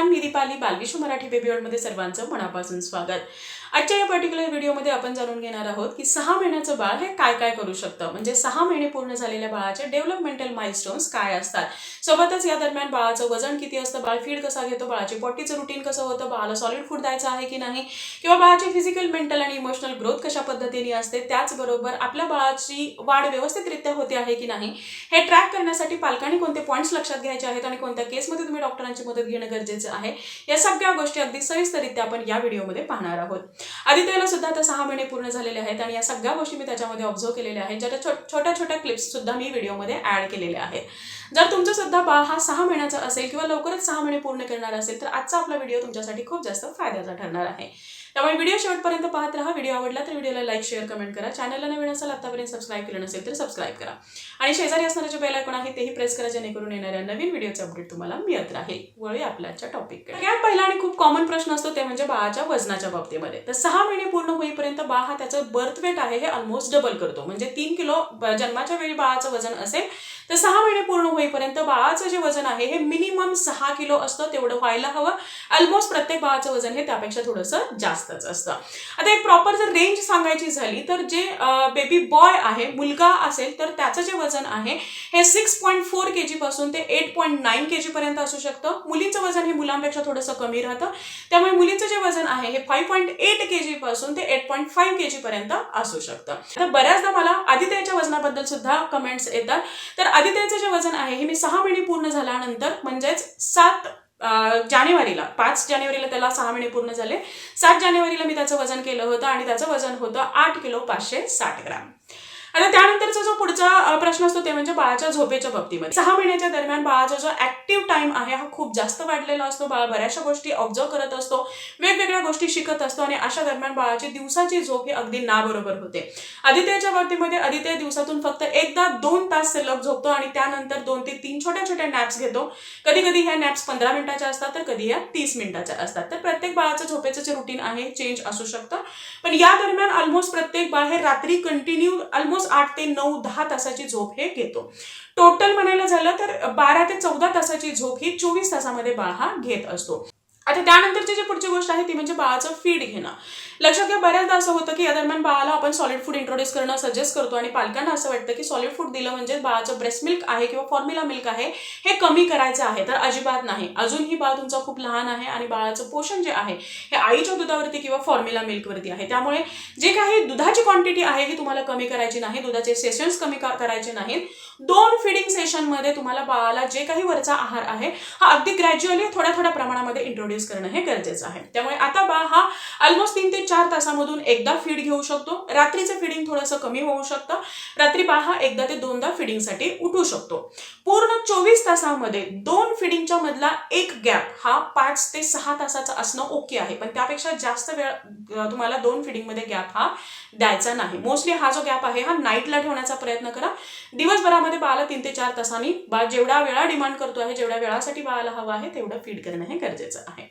नमस्कार मी दीपाली बालविश्व मराठी बेबी मध्ये सर्वांचं मनापासून स्वागत. आजच्या या पर्टिक्युलर व्हिडिओमध्ये आपण जाणून घेणार आहोत की सहा महिन्याचं बाळ हे काय काय करू शकतं. म्हणजे सहा महिने पूर्ण झालेल्या बाळाचे डेव्हलपमेंटल माइलस्टोन्स काय असतात? सोबतच या दरम्यान बाळाचं वजन किती असतं? बाळ फीड कसा घेतो? बाळाची पॉटीचं रुटीन कसं होतं? बाळाला सॉलिड फूड द्यायचं आहे की नाही? किंवा बाळाची फिजिकल मेंटल आणि इमोशनल ग्रोथ कशा पद्धतीने असते? त्याचबरोबर आपल्या बाळाची वाढ व्यवस्थितरित्या होते आहे की नाही? हे ट्रॅक करण्यासाठी पालकांनी कोणते पॉईंट्स लक्षात घ्यायचे आहेत आणि कोणत्या केसमध्ये तुम्ही डॉक्टरांची मदत घेणं गरजेचं आहे? या सगळ्या गोष्टी अगदी सविस्तरित्या आपण या व्हिडिओमध्ये पाहणार आहोत. आदित्यला सुद्धा आता सहा महिने पूर्ण झालेले आहेत आणि या सगळ्या गोष्टी मी त्याच्यामध्ये ऑब्झर्व केलेल्या आहेत ज्याच्या छो- छोट्या छोट्या क्लिप्स सुद्धा मी व्हिडिओमध्ये ऍड केलेल्या आहेत. जर तुमचा सुद्धा बाळ हा सहा महिन्याचा असेल किंवा लवकरच सहा महिने पूर्ण करणार असेल तर आजचा आपला व्हिडिओ तुमच्यासाठी खूप जास्त फायद्याचा ठरणार आहे. त्यामुळे व्हिडिओ शेवटपर्यंत पाहत राहा. व्हिडिओ आवडला तर व्हिडिओला लाईक शेअर कमेंट करा. चॅनलला नवीन असेल आतापर्यंत सबस्क्राईब केलं नसेल तर सबस्क्राईब करा. आणि शेजारी असणारे जे बेल आयकॉन आहे तेही प्रेस करा जेणेकरून येणाऱ्या नवीन व्हिडिओचं अपडेट तुम्हाला मिळत राहील. वळूया आपल्याच्या टॉपिक सगळ्यात पहिला आणि खूप कॉमन प्रश्न असतो ते म्हणजे बाळाच्या वजनाच्या बाबतीमध्ये. तर सहा महिने पूर्ण होईपर्यंत बाळ हा त्याचं बर्थ वेट आहे हे ऑलमोस्ट डबल करतो. म्हणजे तीन किलो जन्माच्या वेळी बाळाचं वजन असेल तर सहा महिने पूर्ण होईपर्यंत बाळाचं जे वजन आहे हे मिनिमम सहा किलो असतं तेवढं व्हायला हवं. ऑलमोस्ट प्रत्येक बाळाचं वजन हे त्यापेक्षा थोडंसं जास्त जास्तच असतं. आता एक प्रॉपर जर रेंज सांगायची झाली तर जे बेबी बॉय आहे मुलगा असेल तर त्याचं जे वजन आहे हे सिक्स पॉईंट फोर के पासून ते एट पॉईंट नाईन के पर्यंत असू शकतं. मुलीचं वजन हे मुलांपेक्षा थोडंसं कमी राहतं. त्यामुळे मुलीचं जे वजन आहे हे फाईव्ह पॉईंट एट के जीपासून ते एट पॉईंट फाईव्ह के जीपर्यंत असू शकतं. आता बऱ्याचदा मला आदित्याच्या वजनाबद्दल सुद्धा कमेंट्स येतात. तर आदित्याचं जे वजन आहे हे मी सहा महिने पूर्ण झाल्यानंतर म्हणजेच सात जानेवारीला पाच जानेवारीला त्याला सहा महिने पूर्ण झाले. सात जानेवारीला मी त्याचं वजन केलं होतं आणि त्याचं वजन होतं आठ किलो पाचशे साठ ग्राम. आता त्यानंतरचा जो पुढचा प्रश्न असतो ते म्हणजे बाळाच्या झोपेच्या बाबतीमध्ये. सहा महिन्याच्या दरम्यान बाळाचा जो ऍक्टिव्ह टाइम आहे हा खूप जास्त वाढलेला असतो. बाळ बऱ्याचशा गोष्टी ऑब्झर्व करत असतो वेगवेगळ्या गोष्टी शिकत असतो आणि अशा दरम्यान बाळाची दिवसाची झोप ही अगदी नाबरोबर होते. आदित्यच्या बाबतीमध्ये आदित्य दिवसातून फक्त एकदा दोन तास सलग झोपतो आणि त्यानंतर दोन ते तीन छोट्या छोट्या नॅप्स घेतो. कधी कधी ह्या नॅप्स पंधरा मिनिटाच्या असतात तर कधी ह्या तीस मिनिटाच्या असतात. तर प्रत्येक बाळाचं झोपेचं जे रुटीन आहे चेंज असू शकतं. पण या दरम्यान ऑलमोस्ट प्रत्येक बाळ हे रात्री कंटिन्यू ऑलमोस्ट आठ ते नऊ दहा तासाची झोप हे घेतो. टोटल म्हणायला झालं तर बारा ते चौदा तासाची झोप ही चोवीस तासामध्ये बाळ हा घेत असतो. आता त्यानंतरची जी पुढची गोष्ट आहे ती म्हणजे बाळाचं फीड घेणं. लक्षात घ्या बऱ्याचदा असं होतं की या दरम्यान बाळाला आपण सॉलिड फूड इंट्रोड्यूस करणं सजेस्ट करतो आणि पालकांना असं वाटतं की सॉलिड फूड दिलं म्हणजे बाळाचं ब्रेस्ट मिल्क आहे किंवा फॉर्म्युला मिल्क आहे हे कमी करायचं आहे. तर अजिबात नाही. अजूनही बाळ तुमचं खूप लहान आहे आणि बाळाचं पोषण जे आहे हे आईच्या दुधावरती किंवा फॉर्म्युला मिल्कवरती आहे. त्यामुळे जे काही दुधाची क्वांटिटी आहे ही तुम्हाला कमी करायची नाही दुधाचे सेशन्स कमी करायचे नाहीत दोन फिडिंग सेशनमध्ये तुम्हाला बाळाला जे काही वरचा आहार आहे हा अगदी ग्रॅज्युअली थोड्या थोड्या प्रमाणामध्ये इंट्रोड्यूस करणं हे गरजेचं आहे. त्यामुळे आता बाळ हा ऑलमोस्ट तीन ते चार तासामधून एकदा फीड घेऊ शकतो. रात्रीचं फिडिंग थोडंसं कमी होऊ शकतं. रात्री बाळ हा एकदा ते दोनदा फिडिंगसाठी उठू शकतो. पूर्ण चोवीस तासामध्ये दोन फिडिंगच्या मधला एक गॅप हा पाच ते सहा तासाचा असणं ओके आहे. पण त्यापेक्षा जास्त वेळ तुम्हाला दोन फिडिंगमध्ये गॅप हा द्यायचा नाही. मोस्टली हा जो गॅप आहे हा नाईटला ठेवण्याचा प्रयत्न करा. दिवसभरामध्ये बाळाला तीन ते चार तासांनी बाळ जेवढा वेळा डिमांड करतो आहे जेवढ्या वेळासाठी बाळाला हवं आहे तेवढं फीड करणं हे गरजेचं आहे. história.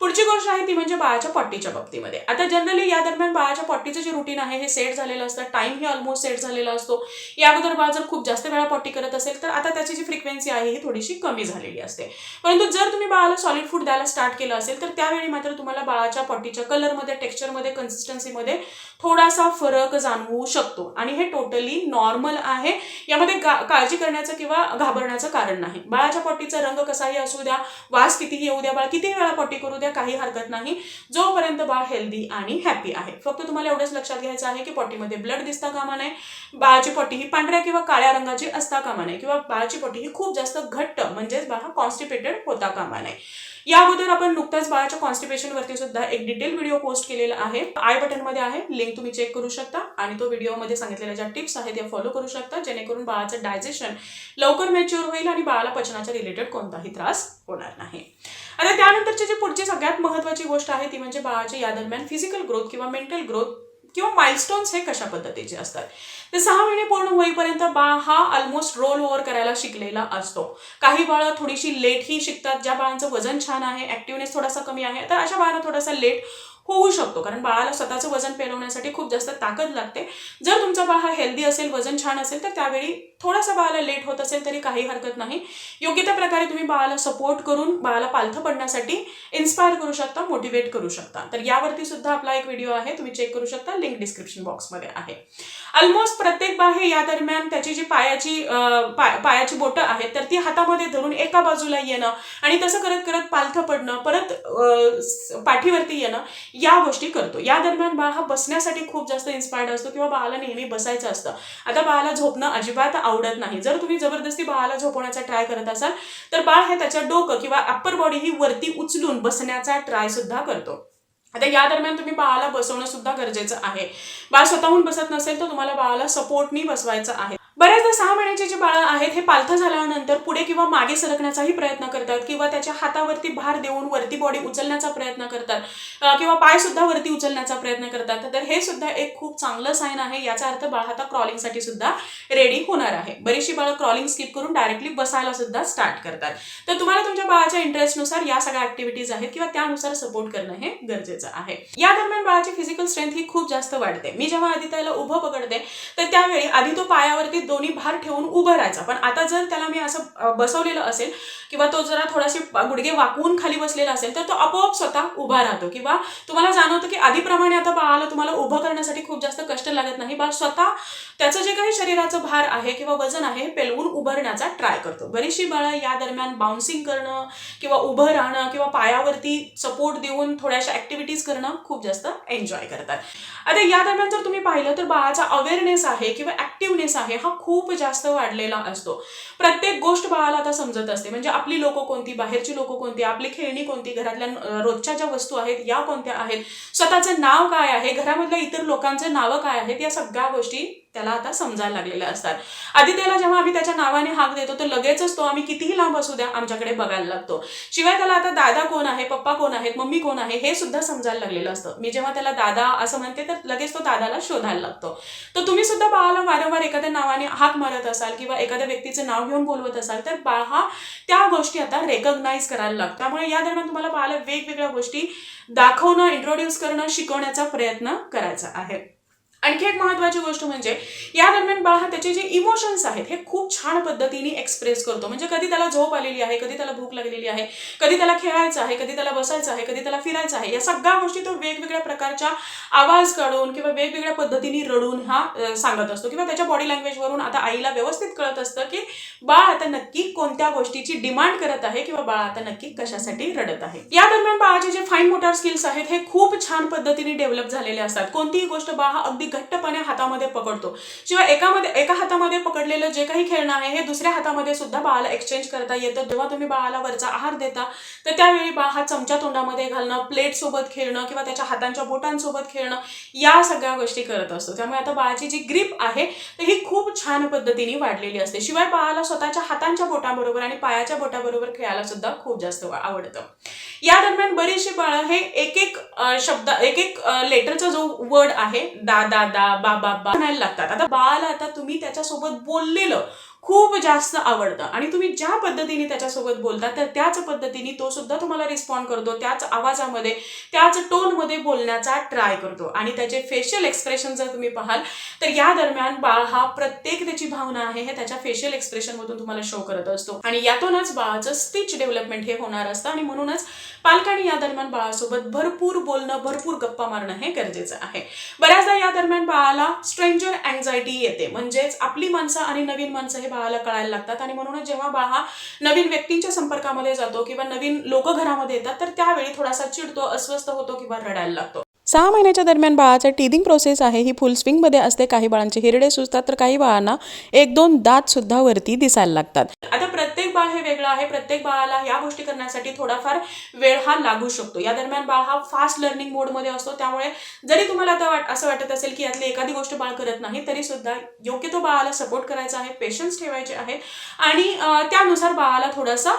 पुढची गोष्ट आहे ती म्हणजे बाळाच्या पट्टीच्या बाबतीमध्ये. आता जनरली या दरम्यान बाळाच्या पट्टीचं जे रुटीन आहे हे सेट झालेलं असतं. टाइम ही ऑलमोस्ट सेट झालेला असतो. या अगोदर बाळ जर खूप जास्त वेळा पट्टी करत असेल तर आता त्याची जी फ्रिक्वेन्सी आहे ही थोडीशी कमी झालेली असते. परंतु जर तुम्ही बाळाला सॉलिड फूड द्यायला स्टार्ट केलं असेल तर त्यावेळी मात्र तुम्हाला बाळाच्या पट्टीच्या कलरमध्ये टेक्स्चरमध्ये कन्सिस्टन्सीमध्ये थोडासा फरक जाणवू शकतो. आणि हे टोटली नॉर्मल आहे. यामध्ये गा- काळजी करण्याचं किंवा घाबरण्याचं कारण नाही. बाळाच्या पट्टीचा रंग कसाही असू द्या वास कितीही येऊ द्या बाळ कितीही वेळा पट्टी करू द्या काही हरकत नाही जोपर्यंत बाळ हेल्दी आणि हॅपी आहे. फक्त तुम्हाला एवढंच लक्षात घ्यायचं आहे की पॉटीमध्ये ब्लड दिसता कामा नये बाळाची पॉटी ही पांढऱ्या किंवा काळ्या रंगाची असता कामा नये किंवा बाळाची पॉटी ही खूप जास्त घट्ट म्हणजेच बाळ कॉन्स्टिपेटेड होता कामा नये. या अगोदर आपण नुकताच बाळाच्या कॉन्स्टिपेशन वरती सुद्धा एक डिटेल व्हिडिओ पोस्ट केलेला आहे. आय बटनमध्ये आहे. लिंक तुम्ही चेक करू शकता. आणि तो व्हिडिओमध्ये सांगितलेल्या ज्या टिप्स आहेत त्या फॉलो करू शकता. जेणेकरून बाळाचं डायजेशन लवकर मॅच्युअर होईल आणि बाळाला पचनाच्या रिलेटेड कोणताही त्रास होणार नाही. आता त्यानंतरची जी पुढची सगळ्यात महत्वाची गोष्ट आहे ती म्हणजे बाळाच्या या दरम्यान फिजिकल ग्रोथ किंवा मेंटल ग्रोथ किंवा माइलस्टोन्स हे कशा पद्धतीचे असतात? तर सहा महिने पूर्ण होईपर्यंत बाळ हा ऑलमोस्ट रोल ओव्हर करायला शिकलेला असतो. काही बाळं थोडीशी लेटही शिकतात. ज्या बाळांचं वजन छान आहे ॲक्टिव्हनेस थोडासा कमी आहे तर अशा बाळांना थोडासा लेट होऊ शकतो. कारण बाळाला स्वतःचं वजन पेलवण्यासाठी खूप जास्त ताकद लागते. जर तुमचा बाळ हा हेल्दी असेल वजन छान असेल तर त्यावेळी थोडासा बाळाला लेट होत असेल तरी काही हरकत नाही. योग्य त्या प्रकारे तुम्ही बाळाला सपोर्ट करून बाळाला पालथं पडण्यासाठी इन्स्पायर करू शकता मोटिवेट करू शकता. तर यावरती सुद्धा आपला एक व्हिडिओ आहे. तुम्ही चेक करू शकता. लिंक डिस्क्रिप्शन बॉक्समध्ये आहे. ऑलमोस्ट प्रत्येक बाहे या दरम्यान त्याची जी पायाची पाय- पायाची बोटं आहेत तर ती हातामध्ये धरून एका बाजूला येणं आणि तसं करत करत पालथं पडणं परत पाठीवरती येणं या गोष्टी करतो. या दरम्यान बाळ हा बसण्यासाठी खूप जास्त इन्स्पायर्ड असतो किंवा बाळाला नेहमी बसायचं असतं. आता बाळाला झोपणं अजिबात आवडत नाही. जर तुम्ही जबरदस्ती बाळाला झोपवण्याचा ट्राय करत असाल तर बाळ हे त्याच्या डोकं किंवा अप्पर बॉडी ही वरती उचलून बसण्याचा ट्राय सुद्धा करतो. आता या दरम्यान तुम्ही बाळाला बसवणं सुद्धा गरजेचं आहे. बाळ स्वतःहून बसत नसेल तर तुम्हाला बाळाला सपोर्टनी बसवायचं आहे. बऱ्याचदा सहा महिन्याची जे बाळं आहेत हे पालथं झाल्यानंतर पुढे किंवा मागे सरकण्याचाही प्रयत्न करतात किंवा त्याच्या हातावरती भार देऊन वरती बॉडी उचलण्याचा प्रयत्न करतात किंवा पाय सुद्धा वरती उचलण्याचा प्रयत्न करतात. तर हे सुद्धा एक खूप चांगलं साईन आहे. याचा अर्थ बाळ आता क्रॉलिंगसाठी सुद्धा रेडी होणार आहे. बरीचशी बाळं क्रॉलिंग स्किप करून डायरेक्टली बसायला सुद्धा स्टार्ट करतात. तर तुम्हाला तुमच्या बाळाच्या इंटरेस्टनुसार या सगळ्या ऍक्टिव्हिटीज आहेत किंवा त्यानुसार सपोर्ट करणं हे गरजेचं आहे. या दरम्यान बाळाची फिजिकल स्ट्रेंथ ही खूप जास्त वाढते. मी जेव्हा आधी त्याला उभं पकडते तर त्यावेळी आधी तो पायावरती दोन्ही भार ठेवून उभं राहायचा. पण आता जर त्याला मी असं बसवलेलं असेल किंवा तो जरा थोडासे गुडघे वाकवून खाली बसलेला असेल तर तो आपोआप स्वतः उभा राहतो. किंवा तुम्हाला जाणवतं की आधीप्रमाणे आता बाळाला तुम्हाला उभं करण्यासाठी खूप जास्त कष्ट लागत नाही बाळ स्वतः त्याचं जे काही शरीराचं भार आहे किंवा वजन आहे पेलवून उभारण्याचा ट्राय करतो. बरीचशी बाळं या दरम्यान बाउन्सिंग करणं किंवा उभं राहणं किंवा पायावरती सपोर्ट देऊन थोड्याशा ऍक्टिव्हिटीज करणं खूप जास्त एन्जॉय करतात. आता या दरम्यान जर तुम्ही पाहिलं तर बाळाचा अवेअरनेस आहे किंवा ऍक्टिव्हनेस आहे हा खूप जास्त वाढलेला असतो. प्रत्येक गोष्ट बाळाला आता समजत असते. म्हणजे आपली लोक कोणती बाहेरची लोक कोणती आपली खेळणी कोणती घरातल्या रोजच्या ज्या वस्तू आहेत या कोणत्या आहेत स्वतःचं नाव काय आहे घरामधल्या इतर लोकांचं नावं काय आहेत या सगळ्या गोष्टी त्याला आता समजायला लागलेल्या असतात. आधी त्याला जेव्हा आम्ही त्याच्या नावाने हाक देतो तर लगेचच तो आम्ही कितीही लांब असू द्या आमच्याकडे बघायला लागतो. शिवाय त्याला आता दादा कोण आहे पप्पा कोण आहेत मम्मी कोण आहे हे सुद्धा समजायला लागलेलं असतं. मी जेव्हा त्याला दादा असं म्हणते तर लगेच तो दादाला शोधायला लागतो. तर तुम्ही सुद्धा बाळाला वारंवार एखाद्या नावाने हाक मारत असाल किंवा एखाद्या व्यक्तीचं नाव घेऊन बोलवत असाल तर बाळ हा त्या गोष्टी आता रेकग्नाईज करायला लागतो. त्यामुळे या दरम्यान तुम्हाला बाळाला वेगवेगळ्या गोष्टी दाखवणं इंट्रोड्यूस करणं शिकवण्याचा प्रयत्न करायचा आहे. आणखी एक महत्वाची गोष्ट म्हणजे या दरम्यान बाळ हा त्याचे जे इमोशन्स आहेत हे खूप छान पद्धतीने एक्सप्रेस करतो. म्हणजे कधी त्याला झोप आलेली आहे कधी त्याला भूक लागलेली आहे कधी त्याला खेळायचं आहे कधी त्याला बसायचं आहे कधी त्याला फिरायचं आहे या सगळ्या गोष्टी तो वेगवेगळ्या प्रकारच्या आवाज काढून किंवा वेगवेगळ्या पद्धतीने रडून हा सांगत असतो. किंवा त्याच्या बॉडी लँग्वेजवरून आता आईला व्यवस्थित कळत असतं की बाळ आता नक्की कोणत्या गोष्टीची डिमांड करत आहे किंवा बाळ आता नक्की कशासाठी रडत आहे. या दरम्यान बाळाचे जे फाईन मोटार स्किल्स आहेत हे खूप छान पद्धतीने डेव्हलप झालेले असतात. कोणतीही गोष्ट बाळ हा अगदी घट्टपणे हातामध्ये पकडतो. शिवाय एकामध्ये एका हातामध्ये पकडलेलं जे काही खेळणं आहे हे दुसऱ्या हातामध्ये सुद्धा बाळाला एक्सचेंज करता येतं. जेव्हा तुम्ही बाळाला वरचा आहार देता तर त्यावेळी बाळ हा चमचा तोंडामध्ये घालणं प्लेट सोबत खेळणं किंवा त्याच्या हातांच्या बोटांसोबत खेळणं या सगळ्या गोष्टी करत असतो. त्यामुळे आता बाळाची जी ग्रीप आहे तर ही खूप छान पद्धतीने वाढलेली असते. शिवाय बाळाला स्वतःच्या हातांच्या बोटाबरोबर आणि पायाच्या बोटाबरोबर खेळायला सुद्धा खूप जास्त आवडतं. या दरम्यान बरीचशी बाळं हे एक एक शब्द एक एक लेटरचा जो वर्ड आहे दा दा दा बा बा बा म्हणायला लागतात. आता बाळाला आता तुम्ही त्याच्यासोबत बोललेलं खूप जास्त आवडतं. आणि तुम्ही ज्या पद्धतीने त्याच्यासोबत बोलता तर त्याच पद्धतीने तो सुद्धा तुम्हाला रिस्पॉन्ड करतो. त्याच आवाजामध्ये त्याच टोनमध्ये बोलण्याचा ट्राय करतो. आणि त्याचे फेशियल एक्सप्रेशन जर तुम्ही पाहाल तर या दरम्यान बाळ हा प्रत्येक त्याची भावना आहे हे त्याच्या फेशियल एक्सप्रेशन मधून तुम्हाला शो करत असतो. आणि यातूनच बाळाचं स्पीच डेव्हलपमेंट हे होणार असतं. आणि म्हणूनच पालकांनी या दरम्यान बाळासोबत भरपूर बोलणं भरपूर गप्पा मारणं हे गरजेचं आहे. बऱ्याचदा या दरम्यान बाळाला स्ट्रेंजर अँझायटी येते. म्हणजेच आपली माणसं आणि नवीन माणसं हे बाळाला कळायला लागतात. आणि म्हणूनच जेव्हा बाळ हा नवीन व्यक्तींच्या संपर्कामध्ये जातो किंवा नवीन लोक घरामध्ये येतात तर त्यावेळी थोडासा चिडतो अस्वस्थ होतो किंवा रडायला लागतो. सहा महिन्याच्या दरम्यान बाळाचं टीदिंग प्रोसेस आहे. ही फुल स्विंगमध्ये असते. काही बाळांचे हिरडे सुचतात तर काही बाळांना एक दोन दात सुद्धा वरती दिसायला लागतात. आता प्रत्येक बाळ हे वेगळं आहे. प्रत्येक बाळाला या गोष्टी करण्यासाठी थोडाफार वेळ हा लागू शकतो. या दरम्यान बाळ हा फास्ट लर्निंग मोडमध्ये असतो. त्यामुळे जरी तुम्हाला आता वाट असं वाटत असेल की यातली एखादी गोष्ट बाळ करत नाही तरी सुद्धा योग्य तो बाळाला सपोर्ट करायचा आहे पेशन्स ठेवायचे आहे. आणि त्यानुसार बाळाला थोडासा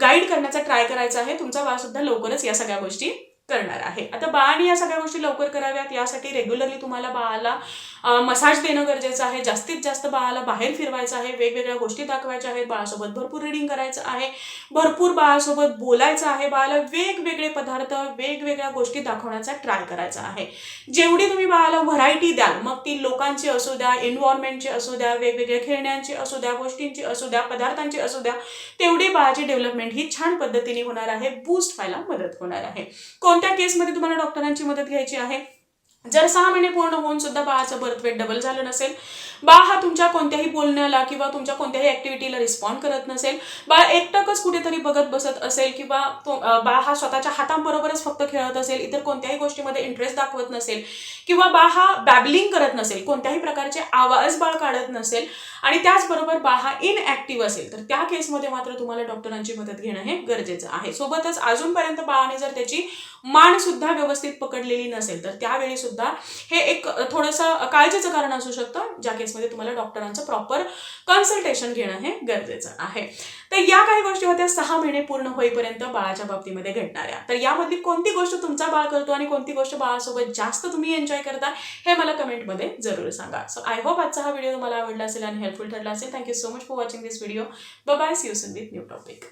गाईड करण्याचा ट्राय करायचा आहे. तुमचा बाळ सुद्धा लवकरच या सगळ्या गोष्टी करणार आहे. आता बाळाने या सगळ्या गोष्टी लवकर कराव्यात यासाठी रेग्युलरली तुम्हाला बाळाला मसाज देणं गरजेचं आहे. जास्तीत जास्त बाळाला बाहेर फिरवायचं आहे. वेगवेगळ्या गोष्टी दाखवायच्या आहेत. बाळासोबत भरपूर रिडिंग करायचं आहे. भरपूर बाळासोबत बोलायचं आहे. बाळाला वेगवेगळे पदार्थ वेगवेगळ्या गोष्टी दाखवण्याचा ट्राय करायचा आहे. जेवढी तुम्ही बाळाला व्हरायटी द्याल मग ती लोकांची असू द्या एन्व्हायरमेंटची असू द्या वेगवेगळ्या खेळण्यांची असू द्या गोष्टींची असू द्या पदार्थांची असू द्या तेवढी बाळाची डेव्हलपमेंट ही छान पद्धतीने होणार आहे. बूस्ट व्हायला मदत होणार आहे. कोणत्या केसमध्ये तुम्हाला डॉक्टरांची मदत घ्यायची आहे? जर सहा महिने पूर्ण होऊन सुद्धा बाळाचं बर्थवेट डबल झालं नसेल बाळ हा तुमच्या कोणत्याही बोलण्याला किंवा तुमच्या कोणत्याही ऍक्टिव्हिटीला रिस्पॉन्ड करत नसेल बाळ एकटकच कुठेतरी बघत बसत असेल किंवा बाळ हा स्वतःच्या हातांबरोबरच फक्त खेळत असेल इतर कोणत्याही गोष्टीमध्ये इंटरेस्ट दाखवत नसेल किंवा बाळ हा बॅबलिंग करत नसेल कोणत्याही प्रकारचे आवाज बाळ काढत नसेल आणि त्याचबरोबर बाळ हा इनॲक्टिव्ह असेल तर त्या केसमध्ये मात्र तुम्हाला डॉक्टरांची मदत घेणं हे गरजेचं आहे. सोबतच अजूनपर्यंत बाळाने जर त्याची मान सुद्धा व्यवस्थित पकडलेली नसेल तर त्यावेळी सुद्धा सुद्धा. हे एक थोडंसं काळजीचं कारण असू शकतं ज्या केसमध्ये तुम्हाला डॉक्टरांचं प्रॉपर कन्सल्टेशन घेणं हे गरजेचं आहे. तर या काही गोष्टी होत्या सहा महिने पूर्ण होईपर्यंत बाळाच्या बाबतीमध्ये घडणाऱ्या. तर यामधली कोणती गोष्ट तुमचा बाळ करतो आणि कोणती गोष्ट बाळासोबत जास्त तुम्ही एन्जॉय करता हे मला कमेंटमध्ये जरूर सांगा. सो आय होप आजचा हा व्हिडिओ तुम्हाला आवडला असेल आणि हेल्पफुल ठरला असेल. Thank you so much for watching this video bye see you soon with new topic